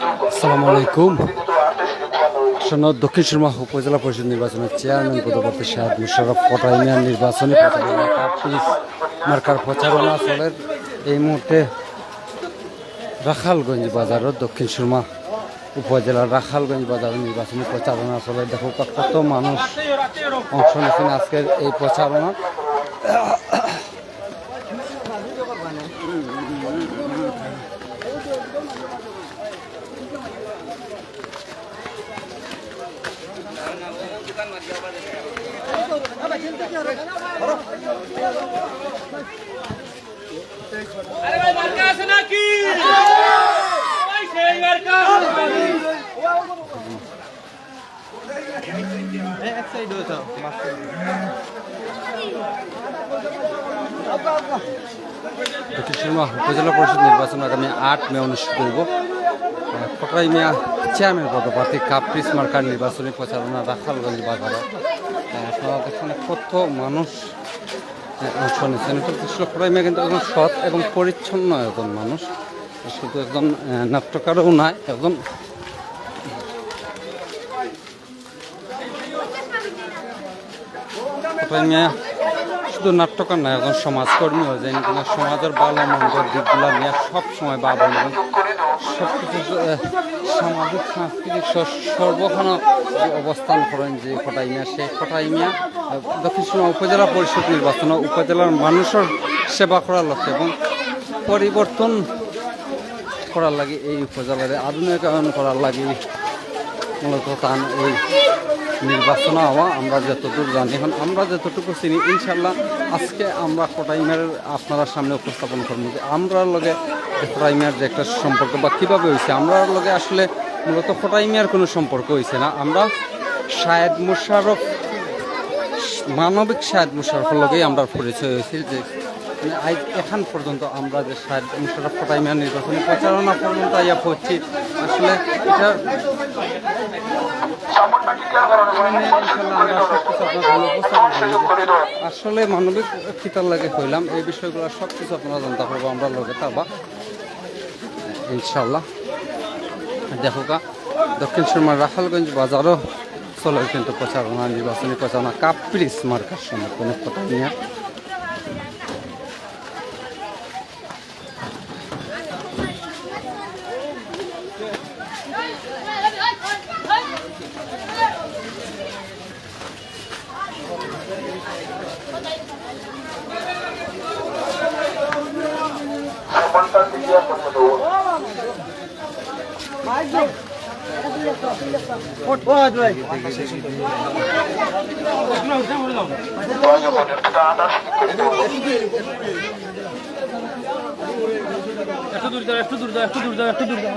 আসসালামু আলাইকুম। দক্ষিণ সুরমা উপজেলা পরিষদ নির্বাচনের চেয়ারম্যান পদপ্রার্থী শাহেদ মুশারফ পটাইমিয়া নির্বাচনী মার্কার প্রচারণা চলের এই মুহূর্তে রাখালগঞ্জ বাজারত দক্ষিণ সুরমা উপজেলার রাখালগঞ্জ বাজারের নির্বাচনী প্রচারণা চলে দেখো কত মানুষ অংশ নিয়েছেন আজকের এই প্রচারণা। আরে ভাই মার্কা আছে নাকি উপজেলা পরিষদ নির্বাচন আগামী আট মে অনুষ্ঠিত হইব। ফকরাই মিয়া চেয়ারম্যান পদপ্রার্থী কাপ্রিস মার্কার নির্বাচনী প্রচারণা রাখালগঞ্জ বাজারে আপনারা দেখুন কত মানুষ অংশ নিচ্ছেন ফকরাই মিয়া কিন্তু একজন সৎ এবং পরিচ্ছন্ন একজন মানুষ। শুধু একজন নাট্যকারও নয় একজন মিয়া শুধু নাট্যকার নয়, একজন সমাজকর্মী হয়ে যায়। কিনা সমাজের ভালো মন্দ দিকগুলো নিয়ে সব সময় বাবা এবং সব কিছু সামাজিক, সাংস্কৃতিক স- সর্বখানে যে অবস্থান করেন যে কটাই মিয়া সেই কটাই মিয়া দক্ষিণ সুরমা উপজেলা পরিষদ নির্বাচন, উপজেলার মানুষের সেবা করার লক্ষ্যে এবং পরিবর্তন করার লাগে এই উপজেলার, আধুনিকায়ন করার লাগে মূলত তান এই নির্বাচন হওয়া আমরা যতটুকু জানি এখন, আমরা যতটুকু চিনি ইনশাল্লাহ আজকে আমরা কোটাইমের আপনারা সামনে উপস্থাপন করব। যে আমরার লগে কোটাইমের যে একটা সম্পর্ক বা কীভাবে হয়েছে, আমরার লগে আসলে মূলত কোটাইমিয়ার কোনো সম্পর্ক হয়েছে না। আমরা শায়েদ মুশারফ মানবিক শাহেদ মুশারফের লগেই আমরা পরিচয় হয়েছিল যে আজ এখান পর্যন্ত আমরা যে শাহেদ মুশারফ কোটাইমিয়ার নির্বাচনী প্রচারণা পর্যন্ত আইয়া পড়ছি আসলে এটা আসলে মানবিক খিতার লাগে হইলাম, এই বিষয়গুলো সব কিছু আপনারা জানতে পারব, আমরা লগে থাকবা। ইনশাল্লাহ দেখো দক্ষিণ সুরমার রাখালগঞ্জ বাজারও চলে কিন্তু প্রচারণা, নির্বাচনী প্রচারণা। কাপ্রিস মার্কার কোনো কথা নিয়ে একটু দূর যাও একটু দূর যাও একটু দূর যাও একটু দূর যাও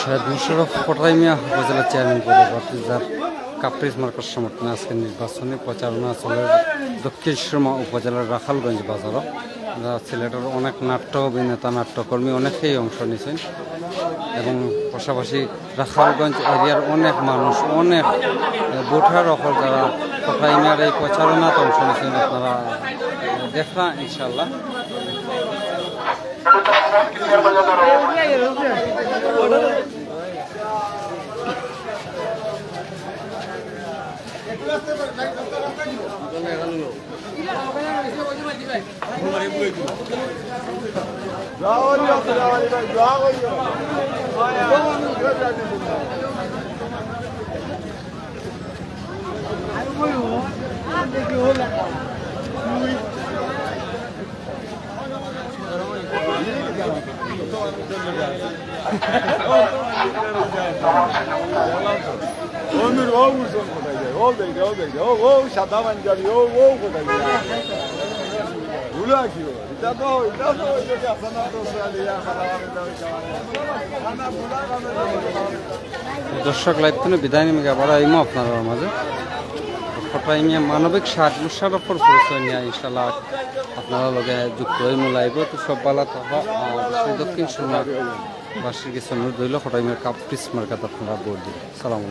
সাহেব মুশরফ কোটাইমিয়া উপজেলার চেয়ারম্যান পদে প্রার্থী, যার কাপ্রিজ মার্কার সমর্থনে আজকের নির্বাচনী প্রচারণা চলে দক্ষিণ সুরমা উপজেলার রাখালগঞ্জ বাজারও সিলেটের অনেক নাট্য অভিনেতা, নাট্যকর্মী অনেকেই অংশ নিয়েছেন এবং পাশাপাশি রাখালগঞ্জ এরিয়ার অনেক মানুষ, অনেক ভোটার অফল যারা কোটাইমিয়ার এই প্রচারণাতে অংশ নিয়েছেন আপনারা দেখা ইনশাল্লাহ Thank. দেখি ও লাগা Onur o vursun kodaca. O dedi, o dedi. O o সাদা পাঞ্জাবি ও ও কোথায় ভুলা কি এটা তো এটা তো যদি আপনার তো দর্শক লাইভ বিদায় নিমে আবার আইমো আপনার মাঝে। ফটাই নিয়ে মানবিক সাত পর পরিচয় নিয়ে ইনশাল্লাহ আপনারা লগে যুক্ত হয়ে মোলাইব তো সব বালা থাকা দক্ষিণ সোনার বার্ষিক হইল ফটাই মেয়ের কাপ পিস মার্কাত আপনারা বোর্ড দিন। সালাম